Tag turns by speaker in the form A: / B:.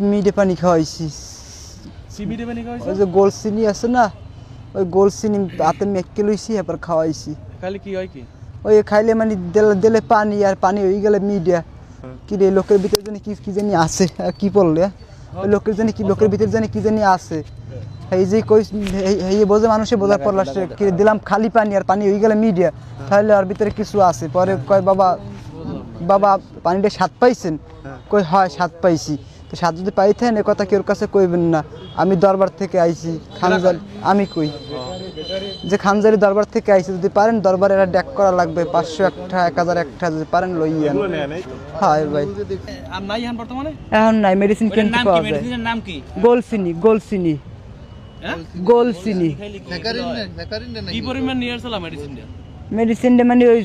A: মিডে পানি খাওয়াইছি? ওই যে গোল চিনি আছে না ওই গোল চিনি হাতে মেখকে লইছি এবার খাওয়াইছি।
B: খালি কি হয় কি?
A: ওই খাইলে মানে দিলে দিলে পানি আর পানি হয়ে গেলে মিডিয়া। কি রে লোকের ভিতরে জানি কি কি জানি আছে আর কি বললে? ওই লোকের জানি কি লোকের ভিতরে জানি কি জানি আছে। এই যে কই এই- এই বোঝে মানুষে বোঝার পর লাস্টে কি দিলাম খালি পানি আর পানি হয়ে গেলে মিডিয়া। তাহলে আর ভিতরে কিছু আছে। পরে কয় বাবা বাবা পানিটা স্বাদ পাইছেন? কই হয় স্বাদ পাইছি। তো স্বাদ যদি পাইতেন এ কথা কেউ কাছে কইবেন না। আমি দরবার থেকে আইছি খানজাল আমি কই? যে খানজারি দরবার থেকে আইছি যদি পারেন দরবারে এটা ড্যাক করা লাগবে পাঁচশো একটা এক হাজার একটা যদি পারেন লইয়েন। হয় ভাই।
B: আর নাই এখন বর্তমানে?
A: এখন নাই মেডিসিন কিনতে পাওয়া যায়।
B: মেডিসিনের নাম কি?
A: গোলসিনি গোলসিনি।
B: হ্যাঁ?
A: গোলসিনি।
B: কি পরিমাণ নিয়ে আসছিলাম মেডিসিনটা
A: মেডিসিনটা মানে ওই